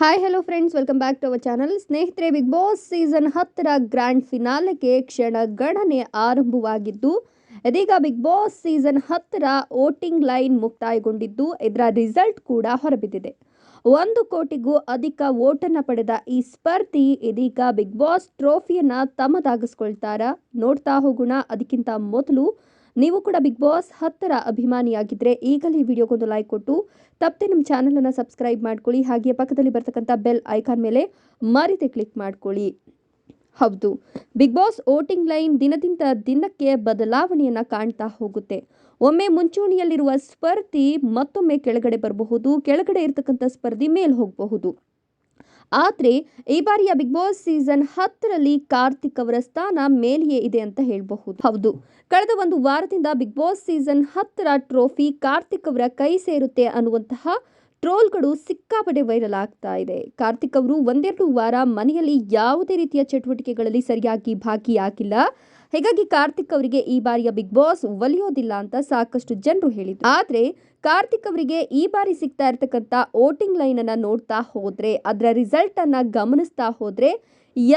Hi hello friends welcome back to our channel ಸ್ನೇಹಿತರೆ big boss season ಹತ್ತರ grand ಫಿನಾಲೆಗೆ ಕ್ಷಣ ಗಣನೆ ಆರಂಭವಾಗಿದ್ದು, ಇದೀಗ ಬಿಗ್ ಬಾಸ್ ಸೀಸನ್ ಹತ್ತರ ವೋಟಿಂಗ್ ಲೈನ್ ಮುಕ್ತಾಯಗೊಂಡಿದ್ದು, ಇದರ ರಿಸಲ್ಟ್ ಕೂಡ ಹೊರಬಿದ್ದಿದೆ. ಒಂದು ಕೋಟಿಗೂ ಅಧಿಕ ವೋಟನ್ನು ಪಡೆದ ಈ ಸ್ಪರ್ಧಿ ಇದೀಗ ಬಿಗ್ ಬಾಸ್ ಟ್ರೋಫಿಯನ್ನ ತಮ್ಮದಾಗಿಸ್ಕೊಳ್ತಾರ? ನೋಡ್ತಾ ಹೋಗೋಣ. ಅದಕ್ಕಿಂತ ಮೊದಲು ನೀವು ಕೂಡ ಬಿಗ್ ಬಾಸ್ ಹತ್ತರ ಅಭಿಮಾನಿಯಾಗಿದ್ದರೆ ಈಗಲೇ ವಿಡಿಯೋಗೊಂದು ಲೈಕ್ ಕೊಟ್ಟು, ತಪ್ಪದೆ ನಮ್ಮ ಚಾನಲನ್ನು ಸಬ್ಸ್ಕ್ರೈಬ್ ಮಾಡ್ಕೊಳ್ಳಿ ಹಾಗೆ ಪಕ್ಕದಲ್ಲಿ ಬರ್ತಕ್ಕಂಥ ಬೆಲ್ ಐಕಾನ್ ಮೇಲೆ ಮಾರಿದೆ ಕ್ಲಿಕ್ ಮಾಡ್ಕೊಳ್ಳಿ. ಹೌದು ಬಿಗ್ ಬಾಸ್ ವೋಟಿಂಗ್ ಲೈನ್ ದಿನದಿಂದ ದಿನಕ್ಕೆ ಬದಲಾವಣೆಯನ್ನು ಕಾಣ್ತಾ ಹೋಗುತ್ತೆ. ಒಮ್ಮೆ ಮುಂಚೂಣಿಯಲ್ಲಿರುವ ಸ್ಪರ್ಧಿ ಮತ್ತೊಮ್ಮೆ ಕೆಳಗಡೆ ಬರಬಹುದು, ಕೆಳಗಡೆ ಇರತಕ್ಕಂಥ ಸ್ಪರ್ಧಿ ಮೇಲೆ ಹೋಗಬಹುದು. ಆದರೆ ಈ ಬಾರಿಯ ಬಿಗ್ ಬಾಸ್ ಸೀಸನ್ ಹತ್ತರಲ್ಲಿ ಕಾರ್ತಿಕ್ ಅವರ ಸ್ಥಾನ ಮೇಲೆಯೇ ಇದೆ ಅಂತ ಹೇಳಬಹುದು. ಹೌದು. ಕಳೆದ ಒಂದು ವಾರದಿಂದ ಬಿಗ್ ಬಾಸ್ ಸೀಸನ್ ಹತ್ತರ ಟ್ರೋಫಿ ಕಾರ್ತಿಕ್ ಅವರ ಕೈ ಸೇರುತ್ತೆ ಅನ್ನುವಂತಹ ಟ್ರೋಲ್ಗಳು ಸಿಕ್ಕಾಪಡೆ ವೈರಲ್ ಆಗ್ತಾ ಇದೆ. ಕಾರ್ತಿಕ್ ಅವರು ಒಂದೆರಡು ವಾರ ಮನೆಯಲ್ಲಿ ಯಾವುದೇ ರೀತಿಯ ಚಟುವಟಿಕೆಗಳಲ್ಲಿ ಸರಿಯಾಗಿ ಭಾಗಿಯಾಗಿಲ್ಲ. ಹೀಗಾಗಿ ಕಾರ್ತಿಕ್ ಅವರಿಗೆ ಈ ಬಾರಿಯ ಬಿಗ್ ಬಾಸ್ ಒಲಿಯೋದಿಲ್ಲ ಅಂತ ಸಾಕಷ್ಟು ಜನರು ಹೇಳಿದ್ರು. ಆದ್ರೆ ಕಾರ್ತಿಕ್ ಅವರಿಗೆ ಈ ಬಾರಿ ಸಿಗ್ತಾ ಇರ್ತಕ್ಕಂಥ ವೋಟಿಂಗ್ ಲೈನ್ ಅನ್ನ ನೋಡ್ತಾ ಹೋದರೆ, ಅದರ ರಿಸಲ್ಟ್ ಅನ್ನ ಗಮನಿಸ್ತಾ ಹೋದರೆ,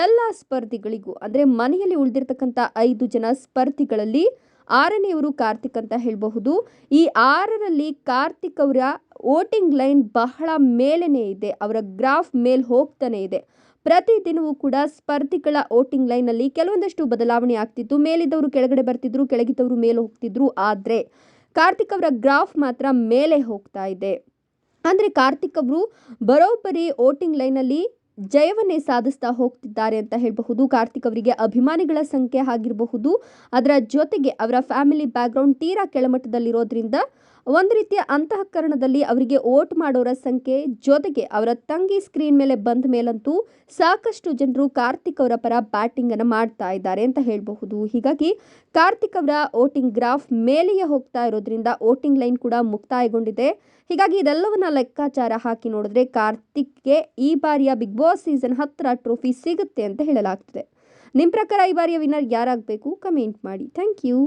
ಎಲ್ಲ ಸ್ಪರ್ಧಿಗಳಿಗೂ, ಅಂದ್ರೆ ಮನೆಯಲ್ಲಿ ಉಳಿದಿರ್ತಕ್ಕಂಥ ಐದು ಜನ ಸ್ಪರ್ಧಿಗಳಲ್ಲಿ ಆರನೆಯವರು ಕಾರ್ತಿಕ್ ಅಂತ ಹೇಳಬಹುದು. ಈ ಆರರಲ್ಲಿ ಕಾರ್ತಿಕ್ ಅವರ ವೋಟಿಂಗ್ ಲೈನ್ ಬಹಳ ಮೇಲೇನೇ ಇದೆ, ಅವರ ಗ್ರಾಫ್ ಮೇಲ್ ಹೋಗ್ತಾನೆ ಇದೆ. ಪ್ರತಿದಿನವೂ ಕೂಡ ಸ್ಪರ್ಧಿಗಳ ವೋಟಿಂಗ್ ಲೈನಲ್ಲಿ ಕೆಲವೊಂದಷ್ಟು ಬದಲಾವಣೆ ಆಗ್ತಿತ್ತು. ಮೇಲಿದ್ದವರು ಕೆಳಗಡೆ ಬರ್ತಿದ್ರು, ಕೆಳಗಿದ್ದವರು ಮೇಲೆ ಹೋಗ್ತಿದ್ರು. ಆದರೆ ಕಾರ್ತಿಕ್ ಅವರ ಗ್ರಾಫ್ ಮಾತ್ರ ಮೇಲೆ ಹೋಗ್ತಾ ಇದೆ. ಅಂದರೆ ಕಾರ್ತಿಕ್ ಅವರು ಬರೋಬ್ಬರಿ ವೋಟಿಂಗ್ ಲೈನಲ್ಲಿ ಜಯವನ್ನೇ ಸಾಧಿಸ್ತಾ ಹೋಗ್ತಿದ್ದಾರೆ ಅಂತ ಹೇಳಬಹುದು. ಕಾರ್ತಿಕ್ ಅವರಿಗೆ ಅಭಿಮಾನಿಗಳ ಸಂಖ್ಯೆ ಆಗಿರಬಹುದು. ಅದರ ಜೊತೆಗೆ ಅವರ ಫ್ಯಾಮಿಲಿ ಬ್ಯಾಕ್ಗ್ರೌಂಡ್ ತೀರಾ ಕೆಳಮಟ್ಟದಲ್ಲಿರೋದ್ರಿಂದ ಒಂದು ರೀತಿಯ ಅಂತಃಕರಣದಲ್ಲಿ ಅವರಿಗೆ ವೋಟ್ ಮಾಡೋರ ಸಂಖ್ಯೆ ಜೊತೆಗೆ ಅವರ ತಂಗಿ ಸ್ಕ್ರೀನ್ ಮೇಲೆ ಬಂದ ಮೇಲಂತೂ ಸಾಕಷ್ಟು ಜನರು ಕಾರ್ತಿಕ್ ಅವರ ಪರ ಬ್ಯಾಟಿಂಗ್ ಅನ್ನು ಮಾಡ್ತಾ ಇದ್ದಾರೆ ಅಂತ ಹೇಳಬಹುದು. ಹೀಗಾಗಿ ಕಾರ್ತಿಕ್ ಅವರ ವೋಟಿಂಗ್ ಗ್ರಾಫ್ ಮೇಲೆಯೇ ಹೋಗ್ತಾ ಇರೋದ್ರಿಂದ ವೋಟಿಂಗ್ ಲೈನ್ ಕೂಡ ಮುಕ್ತಾಯಗೊಂಡಿದೆ. ಹೀಗಾಗಿ ಇದೆಲ್ಲವನ್ನ ಲೆಕ್ಕಾಚಾರ ಹಾಕಿ ನೋಡಿದ್ರೆ ಕಾರ್ತಿಕ್ಗೆ ಈ ಬಾರಿಯ ಬಿಗ್ ಬಾಸ್ ಸೀಸನ್ ಹತ್ತಿರ ಟ್ರೋಫಿ ಸಿಗುತ್ತೆ ಅಂತ ಹೇಳಲಾಗ್ತಿದೆ. ನಿಮ್ಮ ಪ್ರಕಾರ ಈ ಬಾರಿಯ ವಿನ್ನರ್ ಯಾರಾಗಬೇಕು? ಕಮೆಂಟ್ ಮಾಡಿ. Thank you